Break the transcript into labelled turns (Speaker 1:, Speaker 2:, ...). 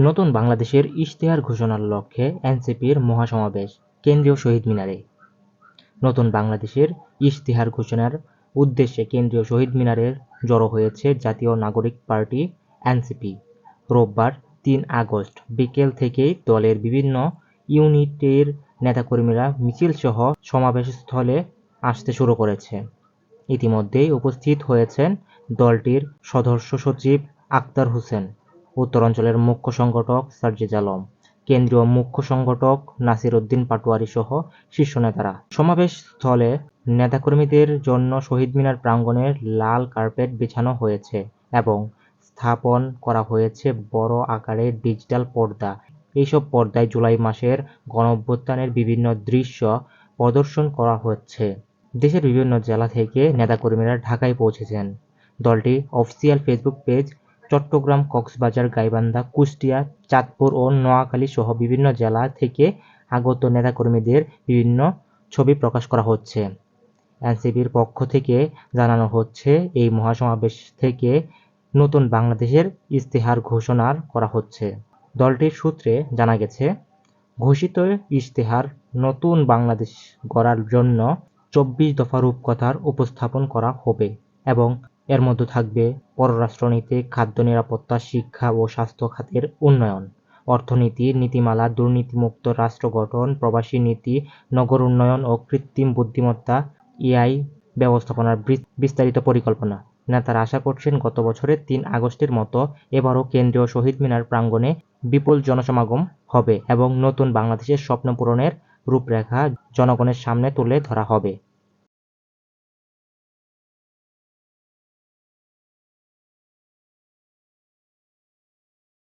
Speaker 1: নতুন বাংলাদেশের ইশতেহার ঘোষণার লক্ষ্যে এনসিপির মহাসমাবেশ, কেন্দ্রীয় শহীদ মিনারে। নতুন বাংলাদেশের ইশতেহার ঘোষণার উদ্দেশ্যে কেন্দ্রীয় শহীদ মিনারে জড়ো হয়েছে জাতীয় নাগরিক পার্টি, এনসিপি। রোববার তিন আগস্ট বিকেল থেকেই দলের বিভিন্ন ইউনিটের নেতাকর্মীরা মিছিলসহ সমাবেশস্থলে আসতে শুরু করেছে। ইতিমধ্যেই উপস্থিত হয়েছেন দলটির সদস্য সচিব আক্তার হোসেন। উত্তরাঞ্চলের মুখ্য সংগঠক সার্জিজ আলম, কেন্দ্রীয় মুখ্য সংগঠক নাসির উদ্দিন পাটোয়ারি সহ শীর্ষ নেতারা। সমাবেশ স্থলে নেতাকর্মীদের জন্য শহীদ মিনার প্রাঙ্গণে লাল কার্পেট বিছানো হয়েছে এবং স্থাপন করা হয়েছে বড় আকারের ডিজিটাল পর্দা। এইসব পর্দায় জুলাই মাসের গণঅভ্যুত্থানের বিভিন্ন দৃশ্য প্রদর্শন করা হচ্ছে। দেশের বিভিন্ন জেলা থেকে নেতাকর্মীরা ঢাকায় পৌঁছেছেন। দলটি official Facebook page Chattogram, Cox's Bazar, Gaibandha, Kushtia, Chandpur ও নোয়াখালী সহ বিভিন্ন জেলা থেকে আগত নেতাকর্মীদের বিভিন্ন ছবি প্রকাশ করা হচ্ছে। এনসিপির পক্ষ থেকে জানানো হচ্ছে, এই মহাসমাবেশ থেকে নতুন বাংলাদেশের ইশতেহার ঘোষণার করা হচ্ছে। দলটির সূত্রে জানা গেছে, ঘোষিত ইশতেহার নতুন বাংলাদেশ গড়ার জন্য চব্বিশ দফা রূপকথার উপস্থাপন করা হবে এবং এর মধ্যে থাকবে পররাষ্ট্রনীতি, খাদ্য নিরাপত্তা, শিক্ষা ও স্বাস্থ্য খাতের উন্নয়ন, অর্থনীতি, নীতিমালা, দুর্নীতিমুক্ত রাষ্ট্র গঠন, প্রবাসী নীতি, নগর উন্নয়ন ও কৃত্রিম বুদ্ধিমত্তা, এআই ব্যবস্থাপনার বিস্তারিত পরিকল্পনা। নেতারা আশা করছেন গত বছরের তিন আগস্টের মতো এবারও কেন্দ্রীয় শহীদ মিনার প্রাঙ্গণে বিপুল জনসমাগম হবে এবং নতুন বাংলাদেশের স্বপ্ন পূরণের রূপরেখা জনগণের সামনে তুলে ধরা হবে।